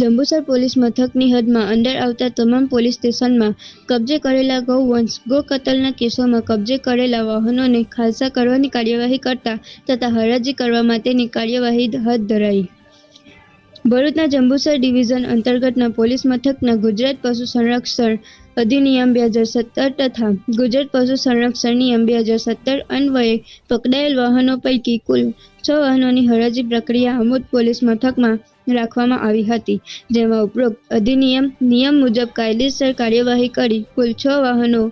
Jambusar police મથકની હદમાં અંદર આવતા તમામ પોલીસ સ્ટેશનમાં કબજે કરેલા ગૌવંશ ગો કતલના કેસોમાં કબજે કરેલા વાહનોને ખાલસા કરવાની કાર્યવાહી કરતા તથા હરાજી કરવા માટેની કાર્યવાહી હાથ ધરાઈ. ભરૂચના જંબુસર ડિવિઝન અંતર્ગતના પોલીસ મથકના ગુજરાત પશુ સંરક્ષણ અધિનિયમ બે હજાર સત્તર તથા ગુજરાત પશુ સંરક્ષણ નિયમ બે હજાર સત્તર અન્વયે પકડાયેલ વાહનો પૈકી કુલ છ વાહનોની હરાજી પ્રક્રિયા આમોદ પોલીસ મથકમાં રાખવામાં આવી હતી. જેમાં ઉપરોક્ત અધિનિયમ, નિયમ મુજબ કાયદેસર કાર્યવાહી કરી કુલ છ વાહનો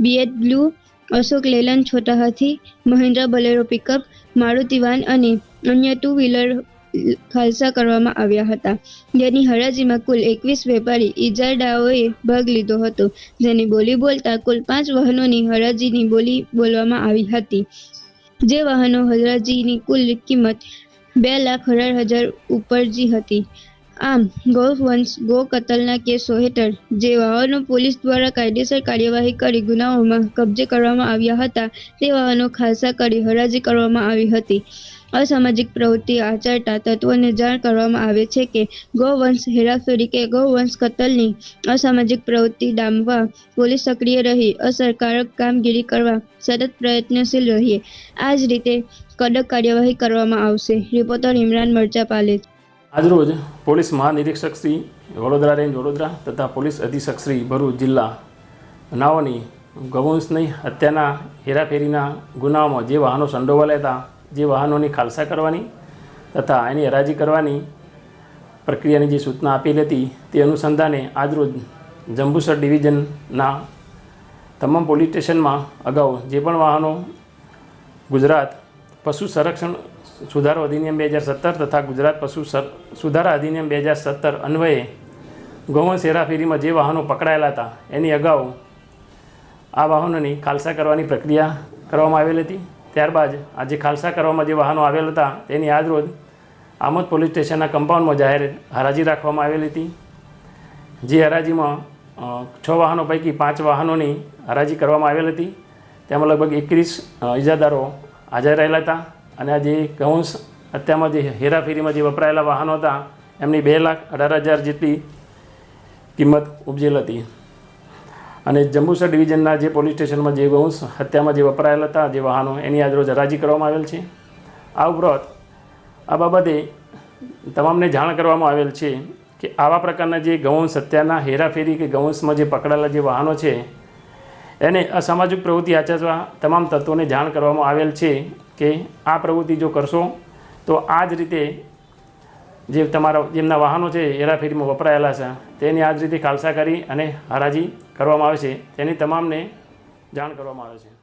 BH blue Ashok Leyland Chhota Hathi Mahindra Bolero pickup, Maruti અને અન્ય ટુ વ્હીલર ખાલસા કરવામાં આવ્યા હતા. જેની હરાજીમાં કુલ એકવીસ વેપારી ઇજારડાઓએ ભાગ લીધો હતો, જેની બોલી બોલતા કુલ પાંચ વાહનોની હરાજીની બોલી બોલવામાં આવી હતી. જે વાહનો હરાજીની કુલ કિંમત બે લાખ અઢાર હજાર ઉપરજી હતી. આમ ગૌવંશ ગો કતલના કેસો હેઠળ, જે વાહનો પોલીસ દ્વારા કાયદેસર કાર્યવાહી કરી ગુનાઓમાં કબજે કરવામાં આવ્યા હતા, તે વાહનો ખાલસા કરી હરાજી કરવામાં આવી હતી. અસામાજિક પ્રવૃત્તિ આચરતા તત્વોને જાણ કરવામાં આવે છે કે ગૌવંશ હેરાફેરી કે ગૌવંશ કતલની અસામાજિક પ્રવૃત્તિ ડામવા પોલીસ સક્રિય રહી, અસરકારક કામગીરી કરવા સતત પ્રયત્નશીલ રહીએ. આ જ રીતે કડક કાર્યવાહી કરવામાં આવશે. રિપોર્ટર ઇમરાન મરચા પાલેજ. આજરોજ પોલીસ મહાનિરીક્ષક શ્રી વડોદરા રેન્જ વડોદરા તથા પોલીસ અધિક્ષક શ્રી ભરૂચ જિલ્લા નાઓની ગૌવંશની હત્યાના હેરાફેરીના ગુનાઓમાં જે વાહનો સંડોવાયેલા હતા, જે વાહનોની ખાલસા કરવાની તથા એની હરાજી કરવાની પ્રક્રિયાની જે સૂચના આપેલી હતી, તે અનુસંધાને આજરોજ જંબુસર ડિવિઝનના તમામ પોલીસ સ્ટેશનમાં અગાઉ જે પણ વાહનો ગુજરાત પશુ સંરક્ષણ સુધારો અધિનિયમ બે હજાર સત્તર તથા ગુજરાત પશુ સુધારા અધિનિયમ બે હજાર સત્તર અન્વયે ગૌવંશ હેરાફેરીમાં જે વાહનો પકડાયેલા હતા, એની અગાઉ આ વાહનોની ખાલસા કરવાની પ્રક્રિયા કરવામાં આવેલી હતી. ત્યારબાદ આજે ખાલસા કરવામાં જે વાહનો આવેલ હતા, તેની આજરોજ આમોદ પોલીસ સ્ટેશનના કમ્પાઉન્ડમાં જાહેર હરાજી રાખવામાં આવેલી હતી. જે હરાજીમાં છ વાહનો પૈકી પાંચ વાહનોની હરાજી કરવામાં આવેલ હતી. તેમાં લગભગ એકવીસ ઇજાદારો હાજર રહેલા હતા. અને આ જે ગૌંસ હત્યામાં જે હેરાફેરીમાં જે વપરાયેલા વાહનો હતા, એમની બે લાખ અઢાર હજાર જેટલી કિંમત ઉપજેલ હતી. અને જંબુસર ડિવિઝનના જે પોલીસ સ્ટેશનમાં જે ગૌંસ હત્યામાં જે વપરાયેલા હતા, જે વાહનો, એની આજરોજ હરાજી કરવામાં આવેલ છે. આ ઉપરાંત, આ બાબતે તમામને જાણ કરવામાં આવેલ છે કે આવા પ્રકારના જે ગૌંસ હત્યાના હેરાફેરી કે ગૌંસમાં જે પકડાયેલા જે વાહનો છે એને અસામાજિક પ્રવૃત્તિ આચરવા તમામ તત્વોને જાણ કરવામાં આવેલ છે કે આ પ્રવૃત્તિ જો કરશો, તો આ જ રીતે જે તમારા જેમના વાહનો છે, હેરાફેરીમાં વપરાયેલા છે, તેની આ જ રીતે ખાલસા કરી અને હરાજી કરવામાં આવે છે. તેની તમામને જાણ કરવામાં આવે છે.